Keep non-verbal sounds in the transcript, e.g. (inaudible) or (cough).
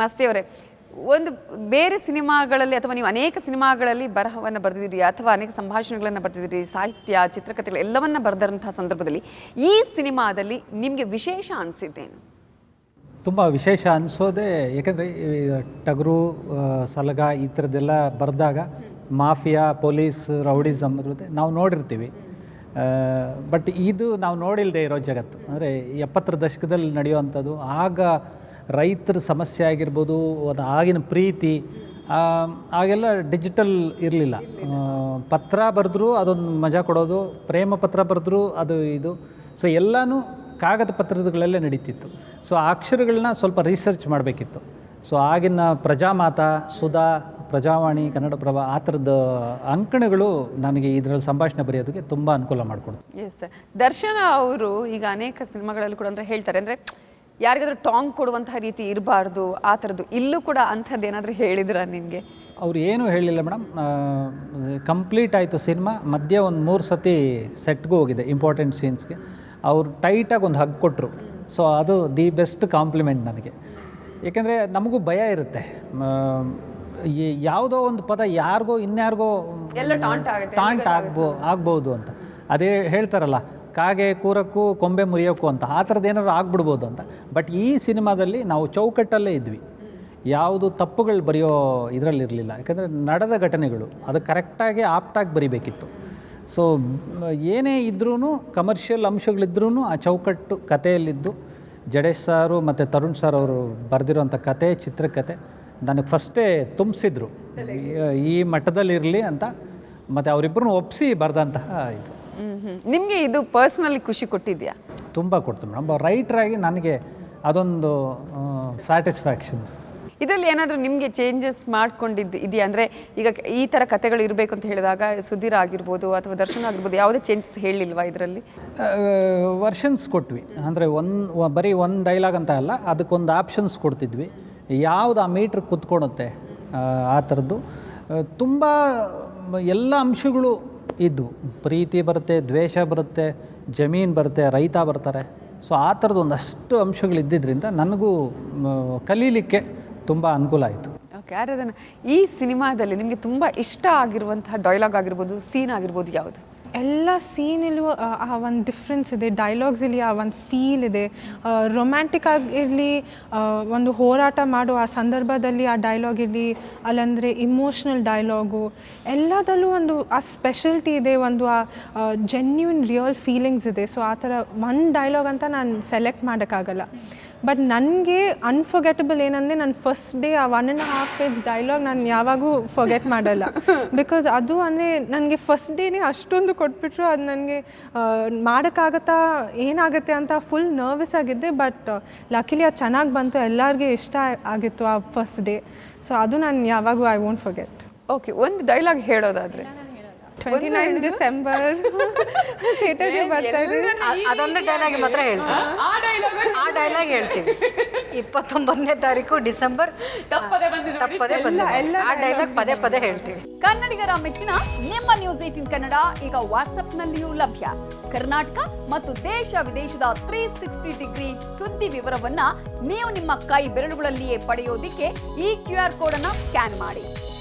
ಮಸ್ತಿ ಅವರೇ ಒಂದು ಬೇರೆ ಸಿನಿಮಾಗಳಲ್ಲಿ ಅಥವಾ ನೀವು ಅನೇಕ ಸಿನಿಮಾಗಳಲ್ಲಿ ಬರಹವನ್ನು ಬರೆದಿದ್ದೀರಿ, ಅಥವಾ ಅನೇಕ ಸಂಭಾಷಣೆಗಳನ್ನು ಬರೆದಿದ್ದೀರಿ, ಸಾಹಿತ್ಯ, ಚಿತ್ರಕಥೆಗಳು ಎಲ್ಲವನ್ನ ಬರೆದಂತಹ ಸಂದರ್ಭದಲ್ಲಿ ಈ ಸಿನಿಮಾದಲ್ಲಿ ನಿಮಗೆ ವಿಶೇಷ ಅನಿಸಿದ್ದೇನು? ತುಂಬ ವಿಶೇಷ ಅನಿಸೋದೇ, ಏಕೆಂದರೆ ಟಗರು ಸಲಗ ಈ ಥರದ್ದೆಲ್ಲ ಬರೆದಾಗ ಮಾಫಿಯಾ, ಪೊಲೀಸ್ ರೌಡಿಸಮ್ ನಾವು ನೋಡಿರ್ತೀವಿ. ಬಟ್ ಇದು ನಾವು ನೋಡಿಲ್ಲದೆ ಇರೋ ಜಗತ್ತು. ಅಂದರೆ ಎಪ್ಪತ್ತರ ದಶಕದಲ್ಲಿ ನಡೆಯುವಂಥದ್ದು, ಆಗ ರೈತರ ಸಮಸ್ಯೆ ಆಗಿರ್ಬೋದು, ಅದು ಆಗಿನ ಪ್ರೀತಿ ಆಗೆಲ್ಲ ಡಿಜಿಟಲ್ ಇರಲಿಲ್ಲ. ಪತ್ರ ಬರೆದ್ರೂ ಅದೊಂದು ಮಜಾ ಕೊಡೋದು, ಪ್ರೇಮ ಪತ್ರ ಬರೆದ್ರೂ ಅದು ಇದು. ಸೊ ಎಲ್ಲನೂ ಕಾಗದ ಪತ್ರಗಳಲ್ಲೇ ನಡೀತಿತ್ತು. ಸೊ ಆ ಅಕ್ಷರಗಳನ್ನ ಸ್ವಲ್ಪ ರಿಸರ್ಚ್ ಮಾಡಬೇಕಿತ್ತು. ಸೊ ಆಗಿನ ಪ್ರಜಾಮಾತ, ಸುಧಾ, ಪ್ರಜಾವಾಣಿ ಕನ್ನಡಪ್ರಭ ಆ ಥರದ ಅಂಕಣಗಳು ನನಗೆ ಇದರಲ್ಲಿ ಸಂಭಾಷಣೆ ಬರೆಯೋದಕ್ಕೆ ತುಂಬ ಅನುಕೂಲ ಮಾಡಿಕೊಡ್ತು. ಎಸ್ ದರ್ಶನ ಅವರು ಈಗ ಅನೇಕ ಸಿನಿಮಾಗಳಲ್ಲಿ ಕೂಡ ಅಂದರೆ ಹೇಳ್ತಾರೆ. ಅಂದರೆ ಯಾರಿಗಾದ್ರೂ ಟಾಂಗ್ ಕೊಡುವಂತಹ ರೀತಿ ಇರಬಾರ್ದು ಆ ಥರದ್ದು. ಇಲ್ಲೂ ಕೂಡ ಅಂಥದ್ದು ಏನಾದರೂ ಹೇಳಿದ್ರಾ ನಿಮಗೆ? ಅವ್ರು ಏನೂ ಹೇಳಿಲ್ಲ ಮೇಡಮ್. ಕಂಪ್ಲೀಟ್ ಆಯಿತು ಸಿನಿಮಾ. ಮಧ್ಯೆ ಒಂದು ಮೂರು ಸತಿ ಸೆಟ್ಗೂ ಹೋಗಿದೆ ಇಂಪಾರ್ಟೆಂಟ್ ಸೀನ್ಸ್ಗೆ ಅವ್ರು ಟೈಟಾಗಿ ಒಂದು ಹಗ್ ಕೊಟ್ಟರು ಸೊ ಅದು ದಿ ಬೆಸ್ಟ್ ಕಾಂಪ್ಲಿಮೆಂಟ್ ನನಗೆ. ಏಕೆಂದರೆ ನಮಗೂ ಭಯ ಇರುತ್ತೆ. ಯಾವುದೋ ಒಂದು ಪದ ಯಾರಿಗೋ ಇನ್ಯಾರಿಗೋ ಎಲ್ಲ ಟಾಂಟ್ ಆಗುತ್ತೆ ಟಾಂಟ್ ಆಗ್ಬೋ ಆಗ್ಬೋದು ಅಂತ. ಅದೇ ಹೇಳ್ತಾರಲ್ಲ ಕಾಗೆ ಕೂರಕ್ಕೂ ಕೊಂಬೆ ಮುರಿಯೋಕ್ಕೂ ಅಂತ ಆ ಥರದ್ದು ಏನಾದ್ರು ಆಗ್ಬಿಡ್ಬೋದು ಅಂತ. ಬಟ್ ಈ ಸಿನಿಮಾದಲ್ಲಿ ನಾವು ಚೌಕಟ್ಟಲ್ಲೇ ಇದ್ವಿ. ಯಾವುದು ತಪ್ಪುಗಳು ಬರೆಯೋ ಇದರಲ್ಲಿರಲಿಲ್ಲ. ಯಾಕಂದರೆ ನಡೆದ ಘಟನೆಗಳು, ಅದು ಕರೆಕ್ಟಾಗಿ ಆಪ್ಟಾಗಿ ಬರಿಬೇಕಿತ್ತು. ಸೊ ಏನೇ ಇದ್ರೂ ಕಮರ್ಷಿಯಲ್ ಅಂಶಗಳಿದ್ರೂ ಆ ಚೌಕಟ್ಟು ಕಥೆಯಲ್ಲಿದ್ದು, ಜಡೇಶ್ ಸಾರು ಮತ್ತು ತರುಣ್ ಸರ್ ಅವರು ಬರೆದಿರೋಂಥ ಕತೆ ಚಿತ್ರಕತೆ ನನಗೆ ಫಸ್ಟೇ ತುಂಬಿಸಿದ್ರು. ಈ ಮಟ್ಟದಲ್ಲಿರಲಿ ಅಂತ, ಮತ್ತು ಅವರಿಬ್ಬರು ಒಪ್ಪಿಸಿ ಬರೆದಂತಹ ಇದು. ನಿಮಗೆ ಇದು ಪರ್ಸ್ನಲಿ ಖುಷಿ ಕೊಟ್ಟಿದ್ಯಾ? ತುಂಬ ಕೊಡ್ತು ಮೇಡಮ್. ರೈಟ್ರಾಗಿ ನನಗೆ ಅದೊಂದು ಸ್ಯಾಟಿಸ್ಫ್ಯಾಕ್ಷನ್ ಇದರಲ್ಲಿ ಏನಾದರೂ ನಿಮಗೆ ಚೇಂಜಸ್ ಮಾಡ್ಕೊಂಡಿದ್ದು ಇದೆಯಾ? ಅಂದರೆ ಈಗ ಈ ಥರ ಕಥೆಗಳು ಇರಬೇಕು ಅಂತ ಹೇಳಿದಾಗ ಸುಧೀರ್ ಆಗಿರ್ಬೋದು ಅಥವಾ ದರ್ಶನ ಆಗಿರ್ಬೋದು ಯಾವುದೇ ಚೇಂಜಸ್ ಹೇಳಿಲ್ವಾ ಇದರಲ್ಲಿ? ವರ್ಷನ್ಸ್ ಕೊಟ್ವಿ. ಅಂದರೆ ಒಂದು ಬರೀ ಒಂದು ಡೈಲಾಗ್ ಅಂತ ಅಲ್ಲ ಅದಕ್ಕೊಂದು ಆಪ್ಷನ್ಸ್ ಕೊಡ್ತಿದ್ವಿ. ಯಾವುದು ಆ ಮೀಟ್ರ್ ಕುತ್ಕೊಳುತ್ತೆ ಆ, ಆ ಥರದ್ದು ತುಂಬ ಎಲ್ಲ ಅಂಶಗಳು ಇದ್ವು ಪ್ರೀತಿ ಬರುತ್ತೆ, ದ್ವೇಷ ಬರುತ್ತೆ, ಜಮೀನು ಬರುತ್ತೆ, ರೈತ ಬರ್ತಾರೆ. ಸೊ ಆ ಥರದ್ದು ಒಂದಷ್ಟು ಅಂಶಗಳು ಇದ್ದಿದ್ದರಿಂದ ನನಗೂ ಕಲೀಲಿಕ್ಕೆ ತುಂಬ ಅನುಕೂಲ ಆಯಿತು. ಓಕೆ ಆರಾಧನ, ಈ ಸಿನಿಮಾದಲ್ಲಿ ನಿಮಗೆ ತುಂಬ ಇಷ್ಟ ಆಗಿರುವಂತಹ ಡೈಲಾಗ್ ಆಗಿರ್ಬೋದು ಸೀನ್ ಆಗಿರ್ಬೋದು ಯಾವುದು? ಎಲ್ಲ ಸೀನಲ್ಲೂ, ಆ ಒಂದು ಡಿಫ್ರೆನ್ಸ್ ಇದೆ. ಡೈಲಾಗ್ಸ್ ಇಲ್ಲಿ ಆ ಒಂದು ಫೀಲ್ ಇದೆ. ರೊಮ್ಯಾಂಟಿಕ್ ಆಗಿರಲಿ ಒಂದು ಹೋರಾಟ ಮಾಡೋ ಆ ಸಂದರ್ಭದಲ್ಲಿ ಆ ಡೈಲಾಗ್ ಇರಲಿ, ಅಲ್ಲಂದರೆ ಇಮೋಷ್ನಲ್ ಡೈಲಾಗು ಎಲ್ಲದಲ್ಲೂ ಒಂದು, ಆ ಸ್ಪೆಷಲ್ಟಿ ಇದೆ, ಒಂದು, ಆ ಜೆನ್ಯೂನ್ ರಿಯಲ್ ಫೀಲಿಂಗ್ಸ್ ಇದೆ. ಸೊ ಆ ಥರ ಒಂದು ಡೈಲಾಗ್ ಅಂತ ನಾನು ಸೆಲೆಕ್ಟ್ ಮಾಡೋಕ್ಕಾಗಲ್ಲ. ಬಟ್ ನನಗೆ ಅನ್ಫರ್ಗೆಟಬಲ್ ಏನಂದರೆ ನನ್ನ ಫಸ್ಟ್ ಡೇ ಆ one and half page dialogue ನಾನು ಯಾವಾಗೂ ಫರ್ಗೆಟ್ ಮಾಡಲ್ಲ. (laughs) ಬಿಕಾಸ್ ಅದು ಅಂದರೆ ನನಗೆ ಫಸ್ಟ್ ಡೇನೇ ಅಷ್ಟೊಂದು ಕೊಟ್ಬಿಟ್ರು ಅದು ನನಗೆ ಮಾಡೋಕ್ಕಾಗತ್ತಾ ಏನಾಗುತ್ತೆ ಅಂತ ಫುಲ್ ನರ್ವಸ್ ಆಗಿದ್ದೆ. ಬಟ್ ಲಕ್ಕಿಲಿ ಅದು ಚೆನ್ನಾಗಿ ಬಂತು ಎಲ್ಲರಿಗೆ ಇಷ್ಟ ಆಗಿತ್ತು ಆ ಫಸ್ಟ್ ಡೇ ಸೊ ಅದು ನಾನು ಯಾವಾಗೂ ಐ ವೋಂಟ್ ಫರ್ಗೆಟ್ ಓಕೆ ಒಂದು ಡೈಲಾಗ್ ಹೇಳೋದಾದ್ರೆ. Twenty nine December. (laughs) ಥಿಯೇಟರ್ಗೆ ಬರ್ತಾ ಅದೊಂದು ಡೈಲಾಗ್ ಮಾತ್ರ ಹೇಳ್ತೀನಿ ಆ ಡೈಲಾಗ್ ಹೇಳ್ತೀನಿ. ಇಪ್ಪತ್ತೊಂಬತ್ತನೇ ತಾರೀಕು ಡಿಸೆಂಬರ್. ತಪ್ಪದೇ ಬಂದು ಆ ಡೈಲಾಗ್ ಪದೇ ಪದೇ ಹೇಳ್ತೀವಿ ಕನ್ನಡಿಗರ ಮೆಚ್ಚಿನ ನಿಮ್ಮ ನ್ಯೂಸ್ ಏಟಿನ್ ಕನ್ನಡ ಈಗ ವಾಟ್ಸ್ಆಪ್ನಲ್ಲಿಯೂ ಲಭ್ಯ. ಕರ್ನಾಟಕ ಮತ್ತು ದೇಶ ವಿದೇಶದ ತ್ರೀ ಸಿಕ್ಸ್ಟಿ ಡಿಗ್ರಿ ಸುದ್ದಿ ವಿವರವನ್ನ ನೀವು ನಿಮ್ಮ ಕೈ ಬೆರಳುಗಳಲ್ಲಿಯೇ ಪಡೆಯೋದಿಕ್ಕೆ ಈ ಕ್ಯೂ ಆರ್ ಕೋಡ್ ಅನ್ನ ಸ್ಕ್ಯಾನ್ ಮಾಡಿ.